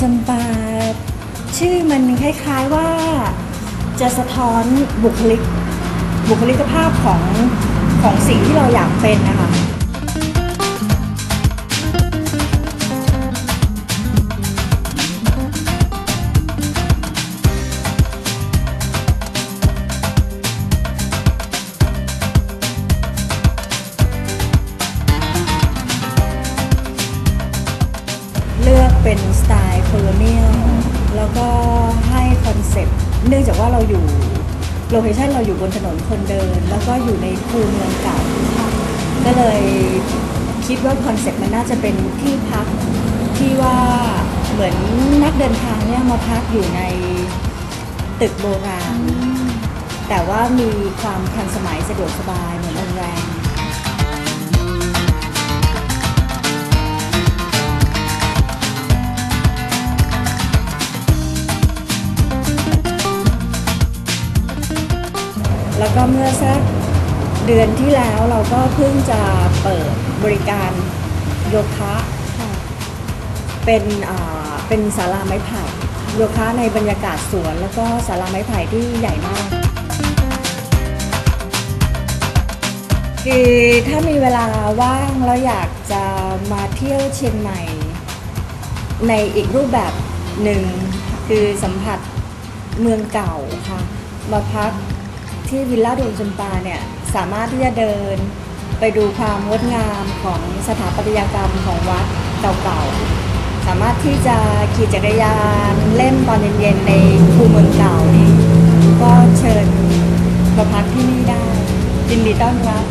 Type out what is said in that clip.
จำปาชื่อมันคล้ายๆว่าจะสะท้อนบุคลิก บุคลิกภาพของของสิ่งที่เราอยากเป็นนะคะเลือกเป็นสไตล์ โลเนียลแล้วก็ให้คอนเซ็ปต์เนื่องจากว่าเราอยู่โลเคชันเราอยู่บนถนนคนเดิน แล้วก็อยู่ในคูเมืองเก่าก็เลยคิดว่าคอนเซ็ปต์มันน่าจะเป็นที่พักที่ว่าเหมือนนักเดินทางเนี่ยมาพักอยู่ในตึกโบราณแต่ว่ามีความทันสมัยสะดวกสบายเหมือนโรงแรม แล้วก็เมื่อสักเดือนที่แล้วเราก็เพิ่งจะเปิดบริการโยคะเป็นเป็นศาลาไม้ไผ่โยคะในบรรยากาศสวน แล้วก็ศาลาไม้ไผ่ที่ใหญ่มากคือถ้ามีเวลาว่างแล้วอยากจะมาเที่ยวเชียงใหม่ ในอีกรูปแบบหนึ่งคือสัมผัสเมืองเก่าค่ะ มาพัก ที่วิลล่าดวงจำปาเนี่ยสามารถที่จะเดินไปดูความงดงามของสถาปัตยกรรมของวัดเก่าๆ สามารถที่จะขี่จักรยานเล่นตอนเย็นๆ ในคูเมืองเก่านี้ก็เชิญมาพักที่นี่ได้ยินดีต้อนรับ